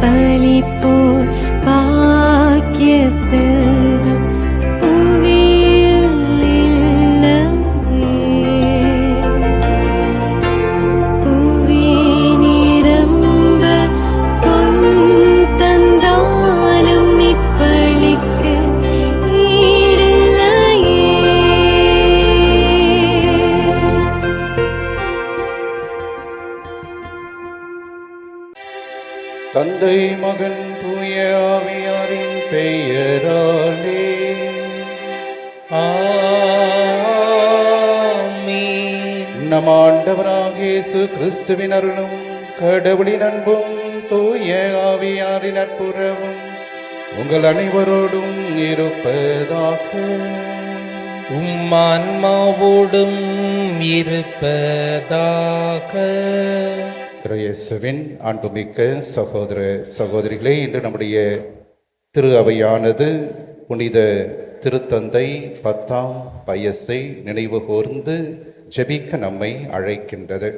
百里不 இயேசு கிறிஸ்துவின் அருளும் கடவுளின் அன்பும் தூய ஆவியாரின் நட்புறவும் உங்கள் அனைவரோடும் இருப்பதாக. உம் ஆன்மாவோடும் இருப்பதாக. இயேசுவின் அன்புமிக்க சகோதர சகோதரிகளே இன்று நம்முடைய திரு அவையானது புனித திருத்தந்தை பத்தாம் பயசை நினைவு கூர்ந்து ஜெபிக்க நம்மை அழைக்கின்றது.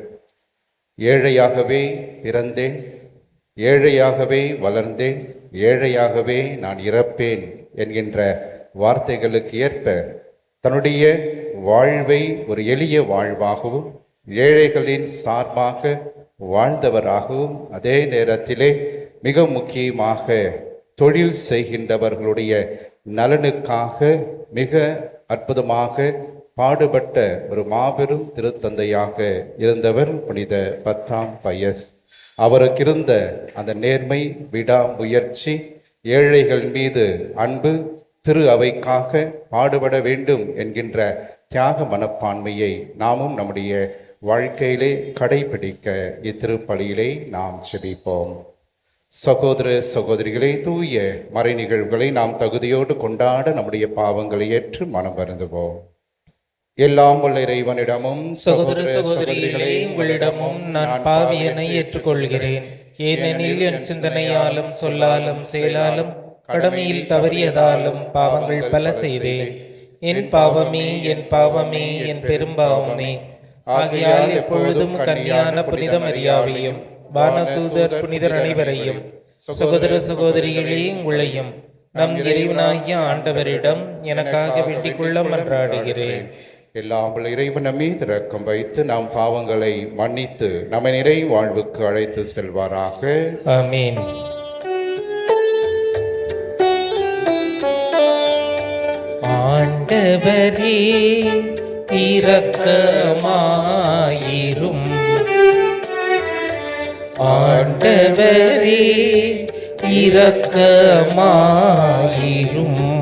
ஏழையாகவே பிறந்தேன் ஏழையாகவே வளர்ந்தேன் ஏழையாகவே நான் இறப்பேன் என்கின்ற வார்த்தைகளுக்கு ஏற்ப தன்னுடைய வாழ்வை ஒரு எளிய வாழ்வாகவும் ஏழைகளின் சார்பாக வாழ்ந்தவராகவும் அதே நேரத்திலே மிக முக்கியமாக தொழில் செய்கின்றவர்களுடைய நலனுக்காக மிக அற்புதமாக பாடுபட்ட ஒரு மாபெரும் திருத்தந்தையாக இருந்தவர் புனித பத்தாம் பயஸ். அவருக்கு இருந்த அந்த நேர்மை விடாமுயற்சி ஏழைகள் மீது அன்பு திரு அவைக்காக பாடுபட வேண்டும் என்கின்ற தியாக மனப்பான்மையை நாமும் நம்முடைய வாழ்க்கையிலே கடைபிடிக்க இத்திருப்பலியிலே நாம் செபிப்போம். சகோதர சகோதரிகளே தூய மறை நிகழ்வுகளை நாம் தகுதியோடு கொண்டாட நம்முடைய பாவங்களை ஏற்று மனம் வருந்துவோம். எல்லாம் உள்ள இறைவனிடமும் சகோதர சகோதரிகளே உங்களிடமும் நான் பாவியனை ஏற்றுக்கொள்கிறேன். ஏனெனில் என் சிந்தனையாலும் சொல்லாலும் செயலாலும் கடமையில் தவறியதாலும் பாவங்கள் பல செய்தேன். என் பாவமே என் பாவமே என் பெரும்பாவமே. ஆகையால் எப்பொழுதும் கன்னியான புனித மரியாவையும் வானதூதர் புனிதர் அனைவரையும் சகோதர சகோதரிகளே உங்களையும் நம் இறைவனாகிய ஆண்டவரிடம் எனக்காக வேண்டிக் கொள்ள மன்றாடுகிறேன். எல்லாம் உள்ள இறைவன் மீது ரக்கம் வைத்து நாம் பாவங்களை மன்னித்து நம்மை நிறை வாழ்வுக்கு அழைத்து செல்வாராக. ஆமீன். ஆண்டவரே இரக்கமாயிரும். ஆண்டவரே இரக்கமாயிரும்.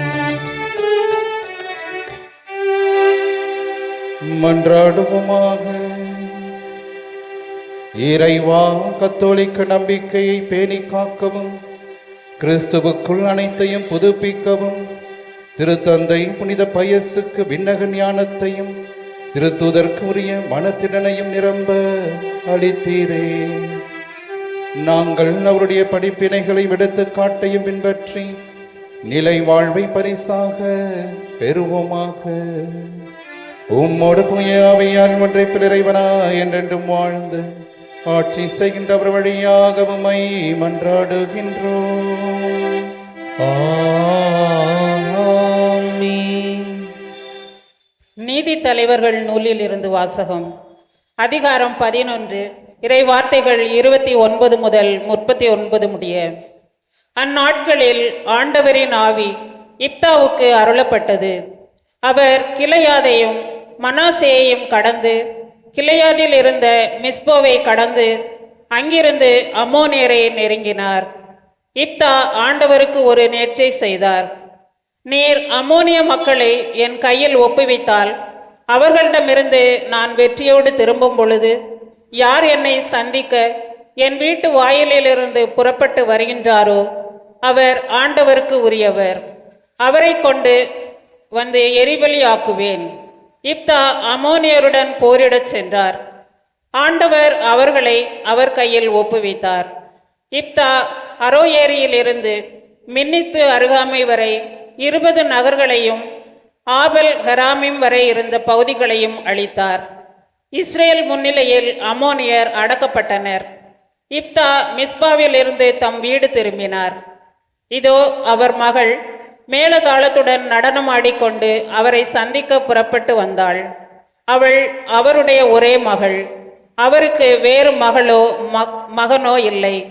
மன்றாடுவோமாக. இறைவா கத்தோலிக்க நம்பிக்கையை பேணி காக்கவும். கிறிஸ்துவுக்குள் அனைத்தையும் புதுப்பிக்கவும். திருத்தந்தை புனித பயசுக்கு விண்ணக ஞானத்தையும் திருத்துதற்கு உரிய மனத்திறனையும் நிரம்ப அளித்தீரே. நாங்கள் அவருடைய படிப்பினைகளை விடுத்து காட்டையும் பின்பற்றி நிலை வாழ்வை பரிசாக பெறுவோமாக. உம்மோடு தூய அவையால் ஒன்றை இறைவனா என்றென்றும் வாழ்ந்து ஆட்சி செய்கின்றவர் வழியாக உமை மன்றாடுகின்றோம் நீதி தலைவர்கள் நூலில் இருந்து வாசகம். அதிகாரம் பதினொன்று இறை வார்த்தைகள் இருபத்தி ஒன்பது முதல் முப்பத்தி ஒன்பது முடிய. அந்நாட்களில் ஆண்டவரின் ஆவி இப்தாவுக்கு அருளப்பட்டது. அவர் கிளையாதையும் மனாசேயையும் கடந்து கிளையாதில் இருந்த மிஸ்போவை கடந்து அங்கிருந்து அமோனேரை நெருங்கினார். இப்தா ஆண்டவருக்கு ஒரு நேர்ச்சை செய்தார். நீர் அம்மோனிய மக்களை என் கையில் ஒப்புவித்தால் அவர்களிடமிருந்து நான் வெற்றியோடு திரும்பும் பொழுது யார் என்னை சந்திக்க என் வீட்டு வாயிலிலிருந்து புறப்பட்டு வருகின்றாரோ அவர் ஆண்டவருக்கு உரியவர். அவரை கொண்டு வந்து எரிபலியாக்குவேன். இப்தா அமோனியருடன் போரிடச் சென்றார். ஆண்டவர் அவர்களை அவர் கையில் ஒப்புவித்தார். இப்தா அரோயேரியிலிருந்து மின்னித்து அருகாமை வரை இருபது நகர்களையும் ஆபல் ஹராமிம் வரை இருந்த பகுதிகளையும் அளித்தார் இஸ்ரேல் முன்னிலையில் அமோனியர் அடக்கப்பட்டனர். இப்தா மிஸ்பாவிலிருந்து தம் வீடு திரும்பினார். இதோ அவர் மகள் மேளதாளத்துடன் நடனமாடிக்கொண்டு அவரை சந்திக்க புறப்பட்டு வந்தாள். அவள் அவருடைய ஒரே மகள். அவருக்கு வேறு மகளோ மக்- மகனோ இல்லை.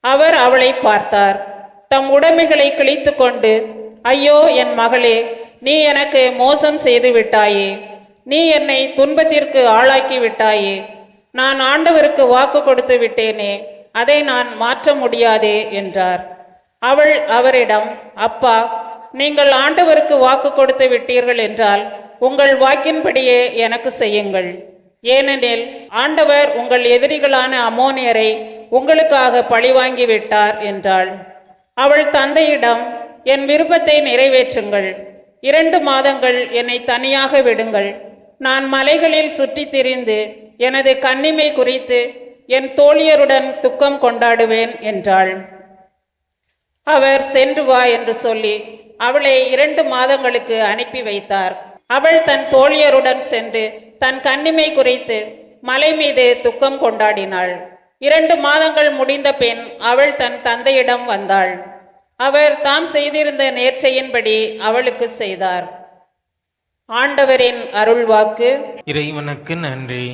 அவர் அவளை பார்த்தார். தம் உடைமைகளை கிழித்து கொண்டு ஐயோ என் மகளே நீ எனக்கு மோசம் செய்து விட்டாயே. நீ என்னை துன்பத்திற்கு ஆளாக்கி விட்டாயே. நான் ஆண்டவருக்கு வாக்கு கொடுத்து விட்டேனே அதை நான் மாற்ற முடியாதே என்றார். அவள் அவரிடம் அப்பா நீங்கள் ஆண்டவருக்கு வாக்கு கொடுத்து விட்டீர்கள் என்றால் உங்கள் வாக்கின்படியே எனக்கு செய்யுங்கள். ஏனெனில் ஆண்டவர் உங்கள் எதிரிகளான அமோனியரை உங்களுக்காக பழிவாங்கி விட்டார் என்றாள். அவள் தந்தையிடம் என் விருப்பத்தை நிறைவேற்றுங்கள். இரண்டு மாதங்கள் என்னை தனியாக விடுங்கள். நான் மலைகளில் சுற்றி திரிந்து எனது கன்னிமை குறித்து என் தோழியருடன் துக்கம் கொண்டாடுவேன் என்றாள். அவர் சென்று வா என்று சொல்லி அவளை இரண்டு மாதங்களுக்கு அனுப்பி வைத்தார். அவள் தன் தோழியருடன் சென்று தன் கன்னிமை குறித்து மலை மீது துக்கம் கொண்டாடினாள். இரண்டு மாதங்கள் முடிந்த பின் அவள் தன் தந்தையிடம் வந்தாள். அவர் தாம் செய்திருந்த நேர்ச்சையின்படி அவளுக்கு செய்தார். ஆண்டவரின் அருள்வாக்கு. இறைவனுக்கு நன்றி.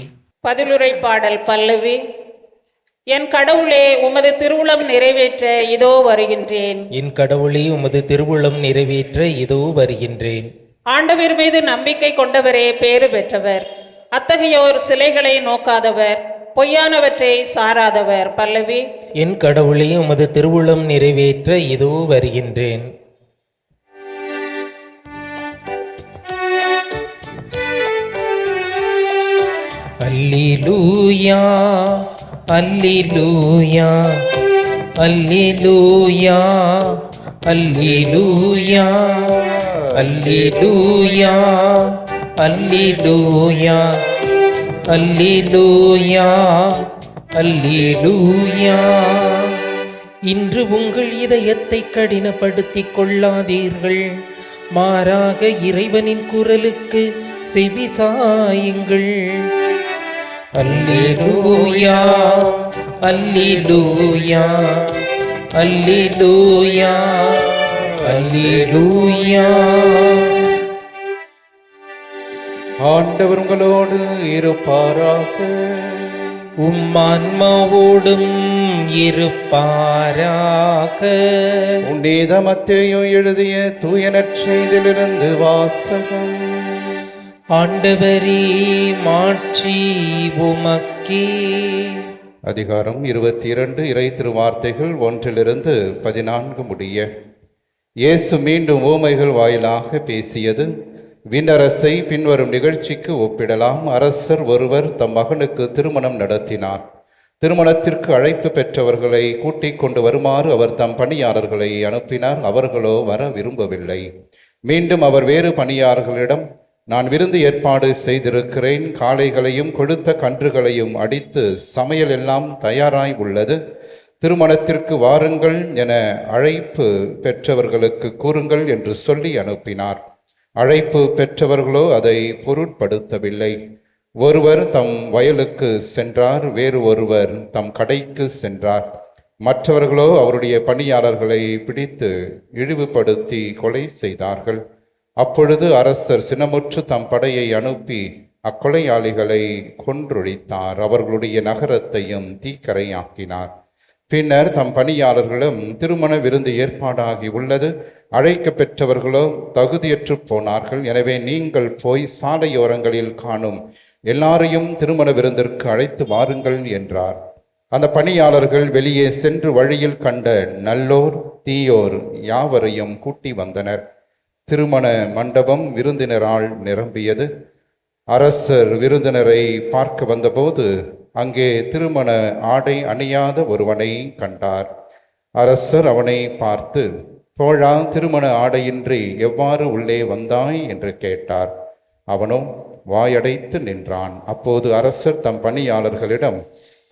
பதிலுரை பாடல் பல்லவி. என் கடவுளே உமது திருவுளம் நிறைவேற்ற இதோ வருகின்றேன். என் கடவுளே உமது திருவுளம் நிறைவேற்ற இதோ வருகின்றேன். ஆண்டவர் மீது நம்பிக்கை கொண்டவரே பேறு பெற்றவர். அத்தகையோர் சிலைகளை நோக்காதவர் பொய்யானவற்றை சாராதவர் பல்லவி. என் கடவுளே உமது திருவுளம் நிறைவேற்ற இதோ வருகின்றேன். அல்லேலூயா! அல்லிலூயா அல்லிலூயா அல்லிலூயா அல்லிலூயா அல்லிலூயா அல்லிலூயா அல்லிலூயா. இன்று உங்கள் இதயத்தை கடினப்படுத்திக் கொள்ளாதீர்கள். மாறாக இறைவனின் குரலுக்கு செவி சாயுங்கள். அல்லேலூயா அல்லேலூயா அல்லேலூயா அல்லேலூயா. ஆண்டவர் உங்களோடு இருப்பாராக உம்மான்மாவோடும் இருப்பாராக. உன்னீத மத்தேயு எழுதிய தூயனற் செய்திலிருந்து வாசகம். ஆண்டவரே மாட்சி உமக்கே. அதிகாரம் இருபத்தி இரண்டு இறை திருவார்த்தைகள் ஒன்றிலிருந்து பதினான்கு முடிய. இயேசு மீண்டும் ஊமைகள் வாயிலாக பேசியது விண்ணரசை பின்வரும் நிகழ்ச்சிக்கு ஒப்பிடலாம். அரசர் ஒருவர் தம் மகனுக்கு திருமணம் நடத்தினார். திருமணத்திற்கு அழைப்பு பெற்றவர்களை கூட்டிக் கொண்டு வருமாறு அவர் தம் பணியாளர்களை அனுப்பினார். அவர்களோ வர விரும்பவில்லை. மீண்டும் அவர் வேறு பணியாளர்களிடம் நான் விருந்து ஏற்பாடு செய்திருக்கிறேன். காளைகளையும் கொழுத்த கன்றுகளையும் அடித்து சமையல் எல்லாம் தயாராய் உள்ளது. திருமணத்திற்கு வாருங்கள் என அழைப்பு பெற்றவர்களுக்கு கூறுங்கள் என்று சொல்லி அனுப்பினார். அழைப்பு பெற்றவர்களோ அதை பொருட்படுத்தவில்லை. ஒருவர் தம் வயலுக்கு சென்றார் வேறு ஒருவர் தம் கடைக்கு சென்றார். மற்றவர்களோ அவருடைய பணியாளர்களை பிடித்து இழிவுபடுத்தி கொலை செய்தார்கள். அப்பொழுது அரசர் சினமுற்று தம் படையை அனுப்பி அக்கொலையாளிகளை கொன்றொழித்தார். அவர்களுடைய நகரத்தையும் தீக்கரையாக்கினார். பின்னர் தம் பணியாளர்களும் திருமண விருந்து ஏற்பாடாகி உள்ளது. அழைக்க பெற்றவர்களும் தகுதியற்று போனார்கள். எனவே நீங்கள் போய் சாலையோரங்களில் காணும். எல்லாரையும் திருமண விருந்திற்கு அழைத்து வாருங்கள் என்றார். அந்த பணியாளர்கள் வெளியே சென்று வழியில் கண்ட நல்லோர் தீயோர் யாவரையும் கூட்டி வந்தனர். திருமண மண்டபம் விருந்தினரால் நிரம்பியது. அரசர் விருந்தினரை பார்க்க வந்தபோது அங்கே திருமண ஆடை அணியாத ஒருவனை கண்டார். அரசர் அவனை பார்த்து தோழா திருமண ஆடையின்றி எவ்வாறு உள்ளே வந்தாய்? என்று கேட்டார். அவனோ வாயடைத்து நின்றான். அப்போது அரசர் தம் பணியாளர்களிடம்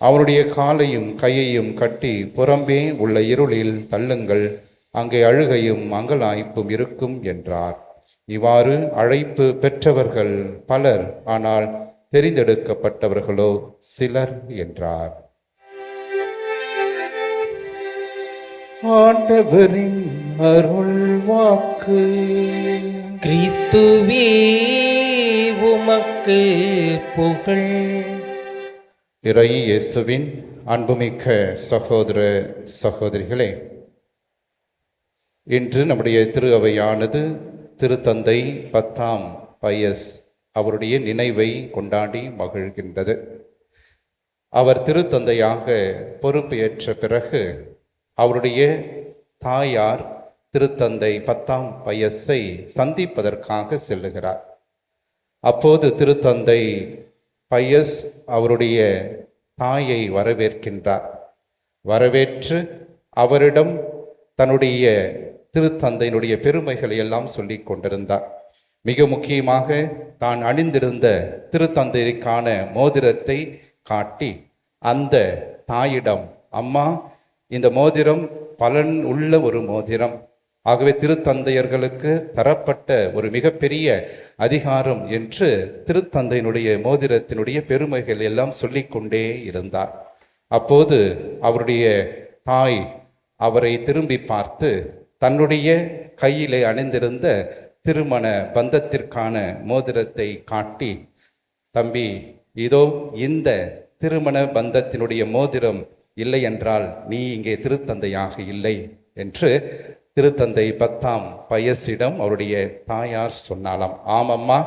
அவனுடைய காலையும் கையையும் கட்டி புறம்பே உள்ள இருளில் தள்ளுங்கள். அங்கே அழுகையும் அங்கலாய்ப்பும் இருக்கும் என்றார். இவ்வாறு அழைப்பு பெற்றவர்கள் பலர் ஆனால் தெரிந்தெடுக்கப்பட்டவர்களோ சிலர் என்றார். ஆண்டவரின் அருள் வாக்கு. கிறிஸ்துவே உமக்கு புகழ். இறை இயேசுவின் அன்புமிக்க சகோதர சகோதரிகளே இன்று நம்முடைய திரு அவையானது திருத்தந்தை பத்தாம் பயஸ் அவருடைய நினைவை கொண்டாடி மகிழ்கின்றது. அவர் திருத்தந்தையாக பொறுப்பேற்ற பிறகு அவருடைய தாயார் திருத்தந்தை பத்தாம் பயஸை சந்திப்பதற்காக செல்லுகிறார். அப்போது திருத்தந்தை பயஸ் அவருடைய தாயை வரவேற்கின்றார். வரவேற்று அவரிடம் தன்னுடைய திருத்தந்தையினுடைய பெருமைகளை எல்லாம் சொல்லி கொண்டிருந்தார். மிக முக்கியமாக தான் அணிந்திருந்த திருத்தந்தைக்கான மோதிரத்தை காட்டி அந்த தாயிடம் அம்மா இந்த மோதிரம் பலன் உள்ள ஒரு மோதிரம். ஆகவே திருத்தந்தையர்களுக்கு தரப்பட்ட ஒரு மிகப்பெரிய அதிகாரம் என்று திருத்தந்தையினுடைய மோதிரத்தினுடைய பெருமைகள் எல்லாம் சொல்லிக்கொண்டே இருந்தார். அப்போது அவருடைய தாய் அவரை திரும்பி பார்த்து தன்னுடைய கையிலே அணிந்திருந்த திருமண பந்தத்திற்கான மோதிரத்தை காட்டி தம்பி இதோ இந்த திருமண பந்தத்தினுடைய மோதிரம் இல்லை என்றால் நீ இங்கே திருத்தந்தையாக இல்லை என்று திருத்தந்தை பத்தாம் பயசிடம் அவருடைய தாயார் சொன்னாலாம் ஆமம்மா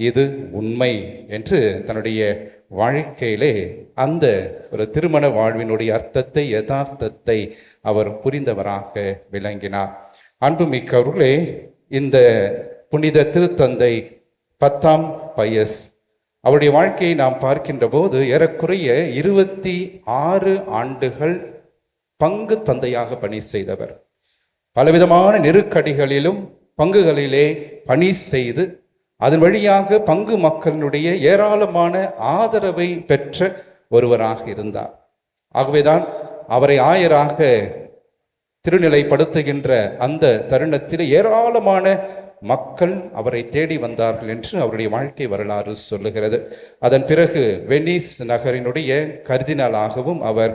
இது உண்மை என்று தன்னுடைய வாழ்க்கையிலே அந்த ஒரு திருமண வாழ்வினுடைய அர்த்தத்தை யதார்த்தத்தை அவர் புரிந்தவராக விளங்கினார். அன்புமிக்கவர்களே இந்த புனித திருத்தந்தை பத்தாம் பயஸ் அவருடைய வாழ்க்கையை நாம் பார்க்கின்ற போது ஏறக்குறைய இருபத்தி ஆறு ஆண்டுகள் பங்கு தந்தையாக பணி செய்தவர். பலவிதமான நெருக்கடிகளிலும் பங்குகளிலே பணி செய்து அதன் வழியாக பங்கு மக்களினுடைய ஏராளமான ஆதரவை பெற்ற ஒருவராக இருந்தார். ஆகவேதான் அவரை ஆயராக திருநிலைப்படுத்துகின்ற அந்த தருணத்தில் ஏராளமான மக்கள் அவரை தேடி வந்தார்கள் என்று அவருடைய வாழ்க்கை வரலாறு சொல்லுகிறது. அதன் பிறகு வெனிஸ் நகரினுடைய கர்தினாலாகவும் அவர்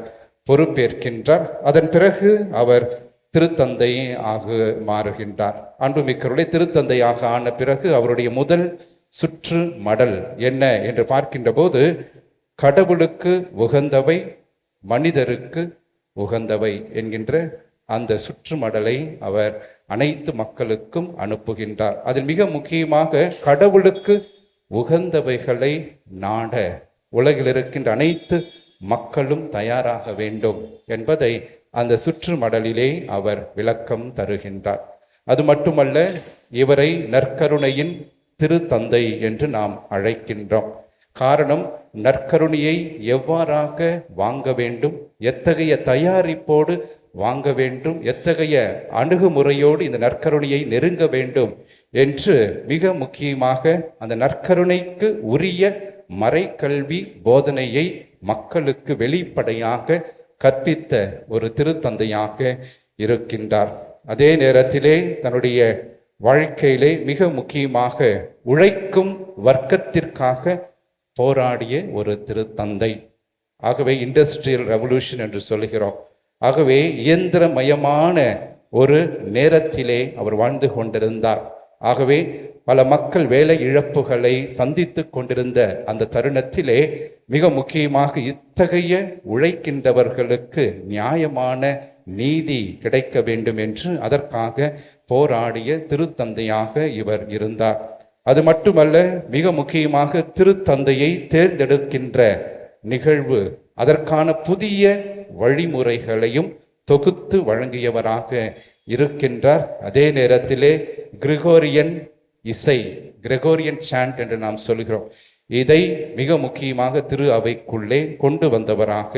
பொறுப்பேற்கின்றார். அதன் பிறகு அவர் திருத்தந்தை ஆக மாறுகின்றார். அன்புமிக்கருடைய திருத்தந்தையாக ஆன பிறகு அவருடைய முதல் சுற்று மடல் என்ன என்று பார்க்கின்ற போது கடவுளுக்கு உகந்தவை மனிதருக்கு உகந்தவை என்கின்ற அந்த சுற்றுமடலை அவர் அனைத்து மக்களுக்கும் அனுப்புகின்றார். அதில் மிக முக்கியமாக கடவுளுக்கு உகந்தவைகளை நாட உலகில் இருக்கின்ற அனைத்து மக்களும் தயாராக வேண்டும் என்பதை அந்த சுற்றுமடலிலே அவர் விளக்கம் தருகின்றார். அது மட்டுமல்ல இவரை நற்கருணையின் திருத்தந்தை என்று நாம் அழைக்கின்றோம். காரணம் நற்கருணையை எவ்வாறாக வாங்க வேண்டும் எத்தகைய தயாரிப்போடு வாங்க வேண்டும் எத்தகைய அணுகுமுறையோடு இந்த நற்கருணையை நெருங்க வேண்டும் என்று மிக முக்கியமாக அந்த நற்கருணைக்கு உரிய மறைக்கல்வி போதனையை மக்களுக்கு வெளிப்படையாக கற்பித்த ஒரு திருத்தந்தையாக இருக்கின்றார். அதே நேரத்திலே தன்னுடைய வாழ்க்கையிலே மிக முக்கியமாக உழைக்கும் வர்க்கத்திற்காக போராடிய ஒரு திருத்தந்தை. ஆகவே இண்டஸ்ட்ரியல் ரெவல்யூஷன் என்று சொல்கிறோம் ஆகவே இயந்திரமயமான ஒரு நேரத்திலே அவர் வாழ்ந்து கொண்டிருந்தார். ஆகவே பல மக்கள் வேலை இழப்புகளை சந்தித்து கொண்டிருந்த அந்த தருணத்திலே மிக முக்கியமாக இத்தகைய உழைக்கின்றவர்களுக்கு நியாயமான நீதி கிடைக்க வேண்டும் என்று அதற்காக போராடிய திருத்தந்தையாக இவர் இருந்தார். அது மட்டுமல்ல மிக முக்கியமாக திருத்தந்தையை தேர்ந்தெடுக்கின்ற நிகழ்வு அதற்கான புதிய வழிமுறைகளையும் தொகுத்து வழங்கியவராக இருக்கின்றார். அதே நேரத்திலே கிரிகோரியன் இசை கிரெகோரியன் சாண்ட் என்று நாம் சொல்கிறோம். இதை மிக முக்கியமாக திரு அவைக்குள்ளே கொண்டு வந்தவராக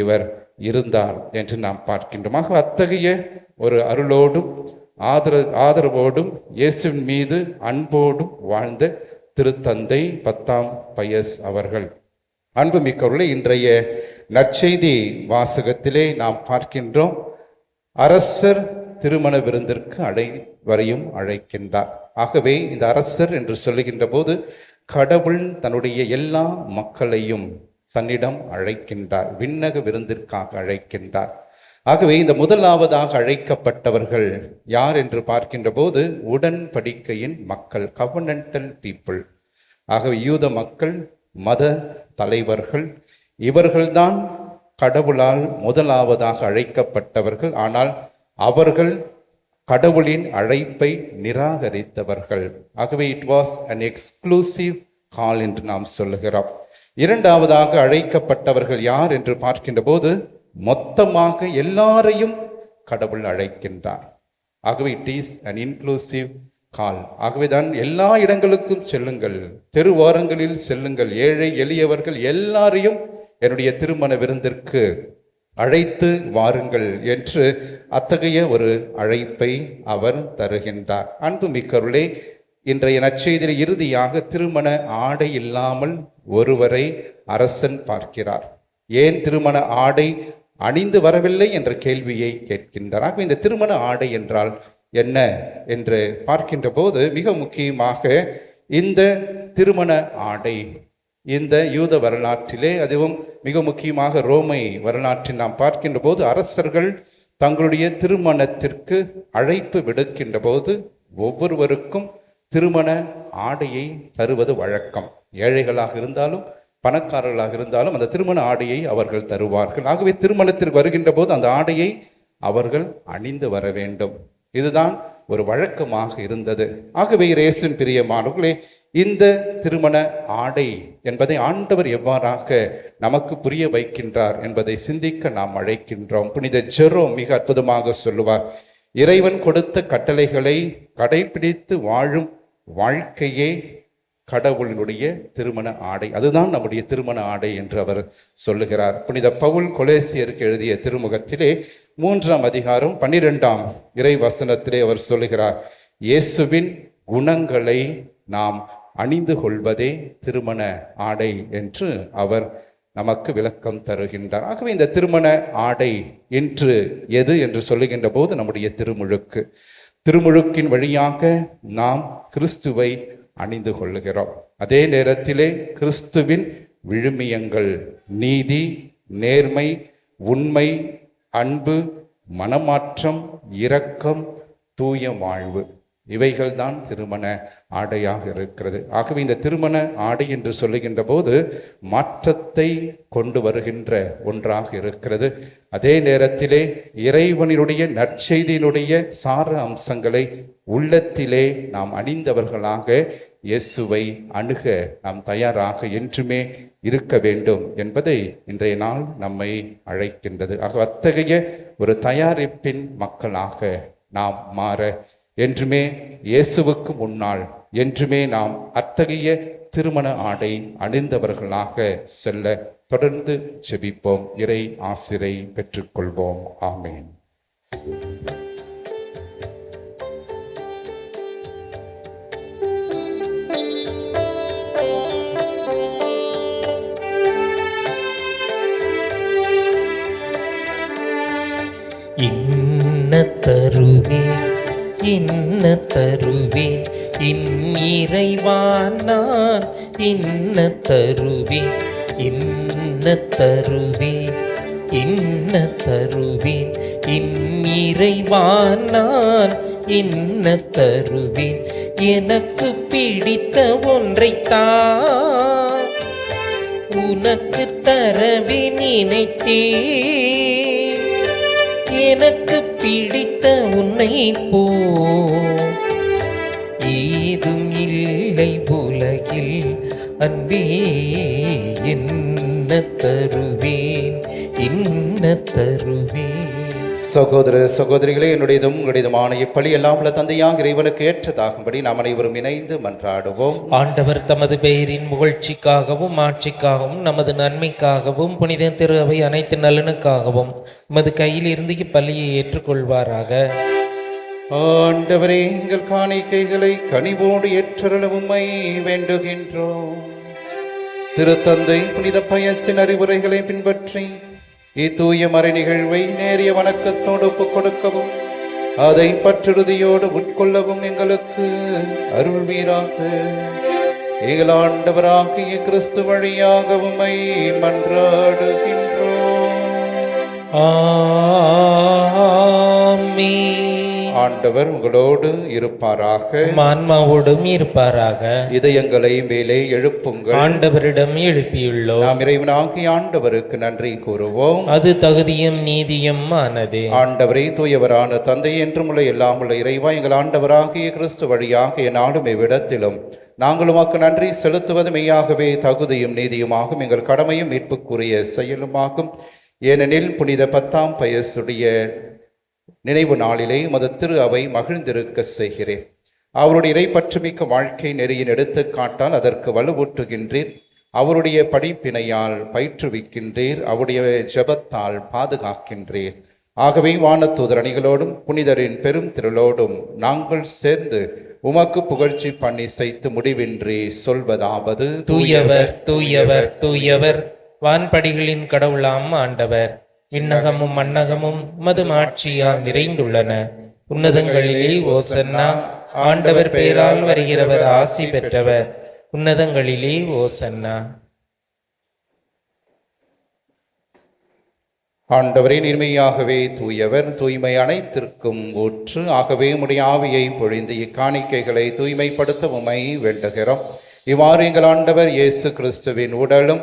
இவர் இருந்தார் என்று நாம் பார்க்கின்றோம். ஆக அத்தகைய ஒரு அருளோடும் ஆதர ஆதரவோடும் இயேசுவின் மீது அன்போடும் வாழ்ந்த திருத்தந்தை பத்தாம் பயஸ் அவர்கள். அன்புமிக்கவர்களே இன்றைய நற்செய்தி வாசகத்திலே நாம் பார்க்கின்றோம். அரசர் திருமண விருந்திற்கு அழை வரையும் அழைக்கின்றார். ஆகவே இந்த அரசர் என்று சொல்லுகின்ற போது கடவுள் தன்னுடைய எல்லா மக்களையும் தன்னிடம் அழைக்கின்றார் விண்ணக விருந்திற்காக அழைக்கின்றார். ஆகவே இந்த முதலாவதாக அழைக்கப்பட்டவர்கள் யார் என்று பார்க்கின்ற போது உடன்படிக்கையின் மக்கள் கவர்னண்டல் பீப்புள் ஆகவே யூத மக்கள் மத தலைவர்கள் இவர்கள்தான் கடவுளால் முதலாவதாக அழைக்கப்பட்டவர்கள். ஆனால் அவர்கள் கடவுளின் அழைப்பை நிராகரித்தவர்கள். ஆகவே it was an exclusive call என்று நாம் சொல்லுகிறோம். இரண்டாவதாக அழைக்கப்பட்டவர்கள் யார் என்று பார்க்கின்ற போது மொத்தமாக எல்லாரையும் கடவுள் அழைக்கின்றார். ஆகவே it is an inclusive call ஆகவேதான் எல்லா இடங்களுக்கும் செல்லுங்கள். தெருவாரங்களில் செல்லுங்கள். ஏழை எளியவர்கள் எல்லாரையும் என்னுடைய திருமண விருந்திற்கு அழைத்து வாருங்கள் என்று அத்தகைய ஒரு அழைப்பை அவர் தருகின்றார். அன்புமிக்கருளே இன்றைய நற்செய்தியில் இறுதியாக திருமண ஆடை இல்லாமல் ஒருவரை அரசன் பார்க்கிறார். ஏன் திருமண ஆடை அணிந்து வரவில்லை என்ற கேள்வியை கேட்கின்றார். ஆகவே இந்த திருமண ஆடை என்றால் என்ன என்று பார்க்கின்ற போது மிக முக்கியமாக இந்த திருமண ஆடை இந்த யூத வரலாற்றிலே அதுவும் மிக முக்கியமாக ரோமை வரலாற்றில் நாம் பார்க்கின்ற போது அரசர்கள் தங்களுடைய திருமணத்திற்கு அழைப்பு விடுக்கின்ற போது ஒவ்வொருவருக்கும் திருமண ஆடையை தருவது வழக்கம். ஏழைகளாக இருந்தாலும் பணக்காரர்களாக இருந்தாலும் அந்த திருமண ஆடையை அவர்கள் தருவார்கள். ஆகவே திருமணத்திற்கு வருகின்ற போது அந்த ஆடையை அவர்கள் அணிந்து வர வேண்டும். இதுதான் ஒரு வழக்கமாக இருந்தது. ஆகவே இயேசுவின் பிரியமானவர்களே இந்த திருமண ஆடை என்பதை ஆண்டவர் எவ்வாறாக நமக்கு புரிய வைக்கின்றார் என்பதை சிந்திக்க நாம் அழைக்கின்றோம். புனித ஜெரோ மிக அற்புதமாக சொல்லுவார். இறைவன் கொடுத்த கட்டளைகளை கடைபிடித்து வாழும் வாழ்க்கையே கடவுளினுடைய திருமண ஆடை. அதுதான் நம்முடைய திருமண ஆடை என்று அவர் சொல்லுகிறார். புனித பவுல் கொலேசியருக்கு எழுதிய திருமுகத்திலே மூன்றாம் அதிகாரம் பன்னிரெண்டாம் இறை வசனத்திலே அவர் சொல்லுகிறார் இயேசுவின் குணங்களை நாம் அணிந்து கொள்வதே திருமண ஆடை என்று அவர் நமக்கு விளக்கம் தருகின்றார். ஆகவே இந்த திருமண ஆடை இன்று எது என்று சொல்லுகின்ற போது நம்முடைய திருமுழுக்கு. திருமுழுக்கின் வழியாக நாம் கிறிஸ்துவை அணிந்து கொள்ளுகிறோம். அதே நேரத்திலே கிறிஸ்துவின் விழுமியங்கள் நீதி நேர்மை உண்மை அன்பு மனமாற்றம் இரக்கம் தூய வாழ்வு. இவைகள்தான் திருமண ஆடையாக இருக்கிறது. ஆகவே இந்த திருமண ஆடை என்று சொல்லுகின்ற போது மாற்றத்தை கொண்டு வருகின்ற ஒன்றாக இருக்கிறது. அதே நேரத்திலே இறைவனினுடைய நற்செய்தியினுடைய சார அம்சங்களை உள்ளத்திலே நாம் அணிந்தவர்களாக இயேசுவை அணுக நாம் தயாராக என்றுமே இருக்க வேண்டும் என்பதை இன்றைய நாள் நம்மை அழைக்கின்றது. ஆக அத்தகைய ஒரு தயாரிப்பின் மக்களாக நாம் மாற என்றுமே இயேசுவுக்கு முன்னால் என்றுமே நாம் அத்தகைய திருமண ஆடை அணிந்தவர்களாக செல்ல தொடர்ந்து செபிப்போம். இறை ஆசிரை பெற்றுக்கொள்வோம். ஆமேன். இன்ன தருவே இன்ன தருவேன் இன் இறைவான் நான் இன்ன தருவேன் இன்ன தருவேன் இன்ன தருவேன் இன் இறைவான் நான் இன்ன தருவேன் எனக்கு பிடித்த ஒன்றைத்தான் உனக்கு தரவே நினைத்தே எனக்கு பிடி வைத்த உன்னை போ. ஏதும் இல்லை உலகில் அன்பே என்ன தருவேன் என்ன தருவேன்? சகோதர சகோதரிகளே என்னுடையதும் உங்களுடையதுமான இப்பலி எல்லாம் உள்ள தந்தையாக இறைவனுக்கு ஏற்றதாகும்படி நாம் அனைவரும் இணைந்து மன்றாடுவோம். ஆண்டவர் தமது பெயரின் புகழ்ச்சிக்காகவும் ஆட்சிக்காகவும் நமது நன்மைக்காகவும் புனித திரு அவை அனைத்து நலனுக்காகவும் உமது கையில் இருந்து இப்பள்ளியை ஏற்றுக்கொள்வாராக. ஆண்டவரே எங்கள் காணிக்கைகளை கனிவோடு ஏற்றருளவுமை வேண்டுகின்றோம். திருத்தந்தை புனித பயசின் அறிவுரைகளை பின்பற்றி இத்தூய மறை நிகழ்வை நேரிய வணக்கத்தோடு ஒப்புக் கொடுக்கவும் அதை பற்றுறுதியோடு உட்கொள்ளவும் எங்களுக்கு அருள்வீராக. எங்கள் ஆண்டவராகிய கிறிஸ்து வழியாக உமை மன்றாடுகின்றோம். ஆமீ ஆண்டவர் உங்களோடு இருப்பாராக. ஆன்மாவோடும் இருப்பாராக. இதயங்களை மேலே எழுப்புங்கள். ஆண்டவரிடம் எழுப்பியுள்ளோம். நாம் இறைவனாகிய ஆண்டவருக்கு நன்றி கூறுவோம். அது தகுதியும் நீதியும் ஆனது. ஆண்டவரே தூயவரான தந்தை என்றும் உள்ள எல்லாம் உள்ள இறைவா எங்கள் ஆண்டவராகிய கிறிஸ்து வழியாக நாடும் இவ்விடத்திலும். நாங்கள் உமக்கு நன்றி செலுத்துவது மெய்யாகவே தகுதியும் நீதியுமாகும். எங்கள் கடமையும் மீட்புக்குரிய செயலுமாகும். ஏனெனில் புனித பத்தாம் பயசுடைய நினைவு நாளிலே மது திரு அவை மகிழ்ந்திருக்க செய்கிறேன் அவருடைய இறைப்பற்றுமிக்க வாழ்க்கை நெறியின் எடுத்துக்காட்டால் அதற்கு வலுவூட்டுகின்றீர். அவருடைய படிப்பினையால் பயிற்றுவிக்கின்றீர். அவருடைய ஜெபத்தால் பாதுகாக்கின்றீர். ஆகவே வானத்தூதர் அணிகளோடும் புனிதரின் பெரும் திரளோடும் நாங்கள் சேர்ந்து உமக்கு புகழ்ச்சி பண்ணி செய்து முடிவின்றி சொல்வதாவது தூயவர். தூயவர் தூயவர். வான்படிகளின் கடவுளாம் ஆண்டவர். விண்ணகமும் மன்னகமும் உமது மாட்சியால் நிறைந்துள்ளன. உன்னதங்களிலே ஓசன்னா ஆண்டவர் பெயரால் வருகிறவர் ஆசி பெற்றவர். உன்னதங்களிலே ஓசன்னா ஆண்டவரே நீர்மையாகவே தூயவர் தூய்மை அனைத்திற்கும் ஊற்று. ஆகவே உடைய ஆவியை பொழிந்து இக்காணிக்கைகளை தூய்மைப்படுத்த உமை வேண்டுகிறோம். இவ்வாறு எங்கள் ஆண்டவர் இயேசு கிறிஸ்துவின் உடலும்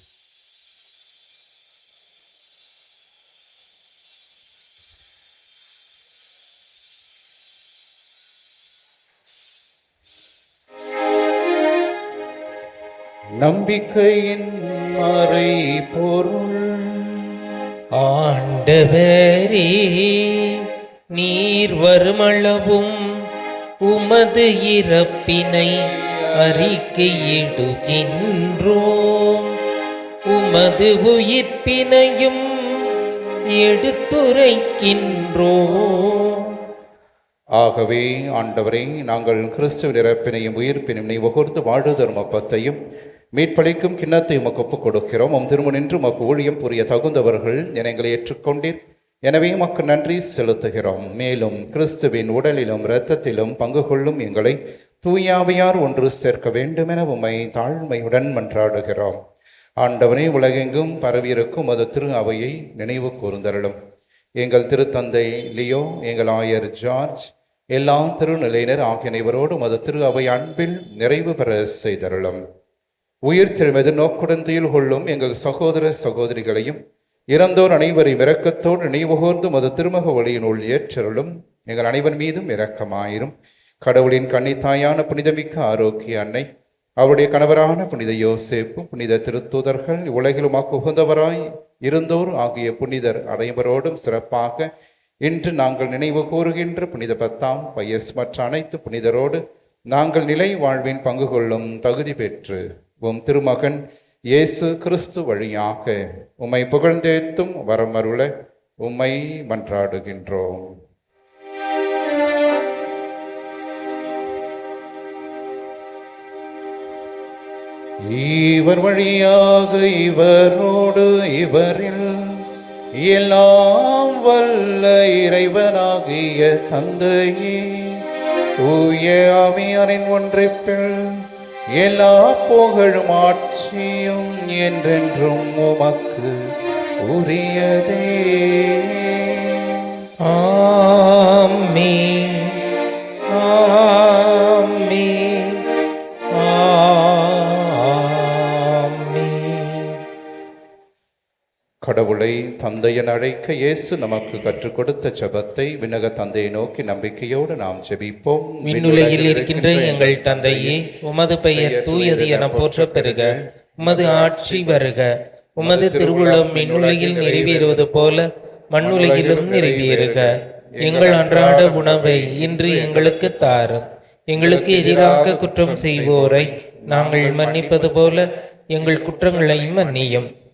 நம்பிக்கையின் மறை பொருள். ஆண்டவரே நீர் வருமளவும் உமது இறப்பினை அறிக்கையிடுகின்றோம். உமது உயிர்ப்பினையும் எடுத்துரைக்கின்றோம். ஆகவே ஆண்டவரே நாங்கள் கிறிஸ்துவின் இறப்பினையும் உயிர்ப்பினையும் நீ உகர்ந்து வாழ்வு தரும் அப்பத்தையும் மீட்பளிக்கும் கிண்ணத்தை உமக்கு ஒப்புக் கொடுக்கிறோம் உம் திருமணின்று உமக்கு ஊழியம் புரிய தகுந்தவர்கள் என எங்களை ஏற்றுக்கொண்டீர். எனவே உமக்கு நன்றி செலுத்துகிறோம். மேலும் கிறிஸ்துவின் உடலிலும் இரத்தத்திலும் பங்கு கொள்ளும் எங்களை தூயாவியார் ஒன்று சேர்க்க வேண்டும் என உம்மை தாழ்மையுடன் மன்றாடுகிறோம். ஆண்டவனே உலகெங்கும் பரவியிருக்கும் அது திரு அவையை நினைவு கூர்ந்தருளும். எங்கள் திருத்தந்தை லியோ எங்கள் ஆயர் ஜார்ஜ் எல்லா திருநிலையினர் ஆகிய அனைவரோடும் அது திரு அவை அன்பில் நிறைவு பெற செய்தருளும். உயிர் திருமெது நோக்குடன் துயில் கொள்ளும் எங்கள் சகோதர சகோதரிகளையும் இறந்தோர் அனைவரையும் இரக்கத்தோடு நினைவுகூர்ந்து மது திருமக வழியினுள் ஏற்றருளும். எங்கள் அனைவர் மீதும் இரக்கமாயிரும். கடவுளின் கன்னித்தாயான புனிதமிக்க ஆரோக்கிய அன்னை அவருடைய கணவரான புனித யோசேப்பு புனித திருத்தூதர்கள் உலகிலும் உகந்தவராய் இருந்தோர் ஆகிய புனிதர் அனைவரோடும் சிறப்பாக இன்று நாங்கள் நினைவு கூறுகின்ற புனித பத்தாம் பயஸ் மற்ற அனைத்து புனிதரோடு நாங்கள் நிலை வாழ்வின் பங்கு கொள்ளும் தகுதி பெற்று உம் திருமகன் இயேசு கிறிஸ்து வழியாக உம்மை புகழ்ந்தேத்தும் வரமருள உம்மை மன்றாடுகின்றோம். இவர் வழியாக இவரோடு இவரில் எல்லாம் வல்ல இறைவனாகிய தந்தையே தூய ஆமியாரின் ஒன்றிப்பில் எல்லா புகழும் ஆட்சியும் என்றென்றும் உமக்கு உரியதே. ஆமென். கடவுளை தந்தையன் அழைக்க இயேசு நமக்கு கற்றுக் கொடுத்த ஜெபத்தை விண்ணக தந்தையை நோக்கி நம்பிக்கையோடு நாம் ஜெபிப்போம். விண்ணுலகில் இருக்கின்ற எங்கள் தந்தையே உமது பெயர் தூயது என போற்றப் பெறுக உமது ஆட்சி வருக. உமது திருவுளம் விண்ணுலகில் நிறைவேறுவது போல மண்ணுலகிலும் நிறைவேறுக எங்கள் அன்றாட உணவை இன்று எங்களுக்கு தாரும். எங்களுக்கு எதிராக குற்றம் செய்வோரை நாங்கள் மன்னிப்பது போல எங்கள் குற்றங்களை மன்னியும்.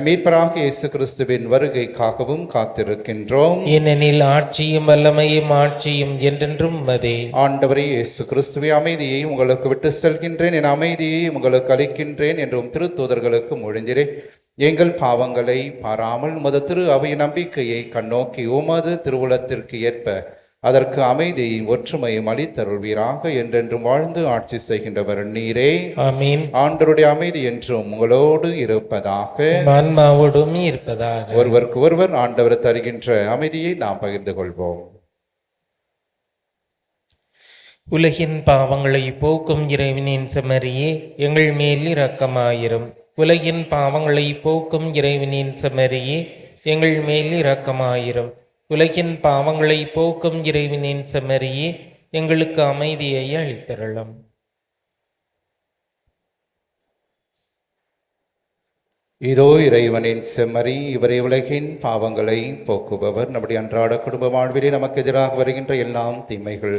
மீட்பராக இயேசு கிறிஸ்துவின் வருகைக்காகவும் காத்திருக்கின்றோம். ஏனெனில் ஆட்சியும் வல்லமையும் ஆட்சியும் என்றென்றும் மதே ஆண்டவரே இயேசு கிறிஸ்துவை அமைதியை உங்களுக்கு விட்டு செல்கின்றேன். என் அமைதியை உங்களுக்கு அளிக்கின்றேன் என்றும் திருத்தூதர்களுக்கு மொழிந்திரே எங்கள் பாவங்களை பாராமல் உமது திரு அவையின் நம்பிக்கையை கண்ணோக்கி உமது திருவுளத்திற்கு ஏற்ப அதற்கு அமைதியும் ஒற்றுமையும் அளித்தருள்வீராக என்றென்றும் வாழ்ந்து ஆட்சி செய்கின்றவர் நீரே. ஆமீன். ஆண்டருடைய அமைதி என்றும் உங்களோடு இருப்பதாக. ஆன்மாவோடும் இருப்பதாக. ஒருவருக்கு ஒருவர் ஆண்டவர் தருகின்ற அமைதியை நாம் பகிர்ந்து கொள்வோம். உலகின் பாவங்களை போக்கும் இறைவனின் செமரியே எங்கள் மேல் இரக்கமாயிரும். உலகின் பாவங்களை போக்கும் இறைவனின் செமரியே எங்கள் மேல் இரக்கமாயிரும். உலகின் பாவங்களை போக்கும் இறைவனின் செம்மறியே எங்களுக்கு அமைதியை அளித்தருளும். இதோ இறைவனின் செம்மறி இவரை உலகின் பாவங்களை போக்குபவர். நம்முடைய அன்றாட குடும்ப வாழ்விலே நமக்கு எதிராக வருகின்ற எல்லாம் தீமைகள்.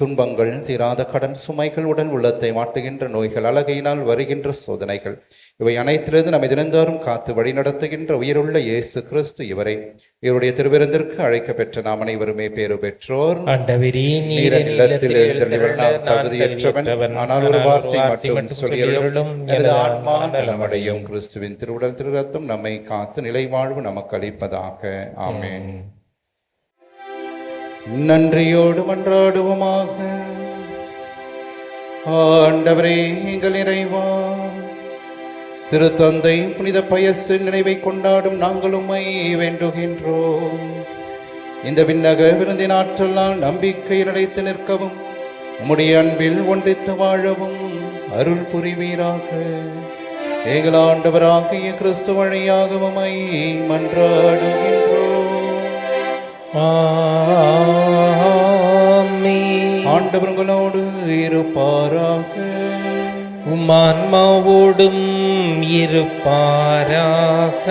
துன்பங்கள் தீராத கடன் சுமைகள் உடன் உள்ளத்தை மாட்டுகின்ற நோய்கள் அழகையினால் வருகின்ற சோதனைகள். இவை அனைத்திலிருந்து நம்மை தினந்தோறும் காத்து வழி நடத்துகின்ற உயிருள்ள இயேசு கிறிஸ்து இவரை. இவருடைய திருவிருந்திற்கு அழைக்க பெற்ற நாம் அனைவருமே பேறு பெற்றோர். தகுதியற்றவன். ஆனால் ஒரு வார்த்தை மட்டும் சொல்லியருளும். ஆன்மா நலமடையும். கிறிஸ்துவின் திருவுடல் திருரத்தம் நம்மை காத்து நிலை வாழ்வு நமக்கு அளிப்பதாக. ஆமென். நன்றியோடு மன்றாடுவோமாக. ஆண்டவரே எங்கள் இறைவா திருத்தந்தை புனித பயசு நினைவை கொண்டாடும் நாங்கள் உம்மை வேண்டுகின்றோம். இந்த விண்ணக விருந்தின் ஆற்றலால் நம்பிக்கை நிலைத்து நிற்கவும் உம்முடைய அன்பில் ஒன்றித்து வாழவும் அருள் புரிவீராக. எங்கள் ஆண்டவராகிய கிறிஸ்து வழியாக மன்றாடுகின்றோம். ஆண்டவர் உங்களோடு இருப்பாராக. உம்மான்மாவோடும் இருப்பாராக.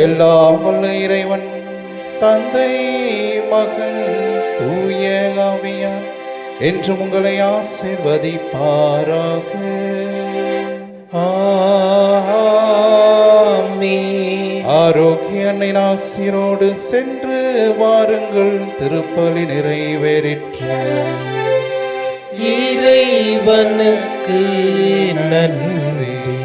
எல்லாம் வல்ல இறைவன் தந்தை மகன் தூய ஆவியார் என்றும் உங்களை ஆசிர்வதிப்பாராக. ஆரோக்கிய அன்னையின் சென்று வாருங்கள் திருப்பலி நிறைவேறிற்று இறைவனுக்கு நன்றி.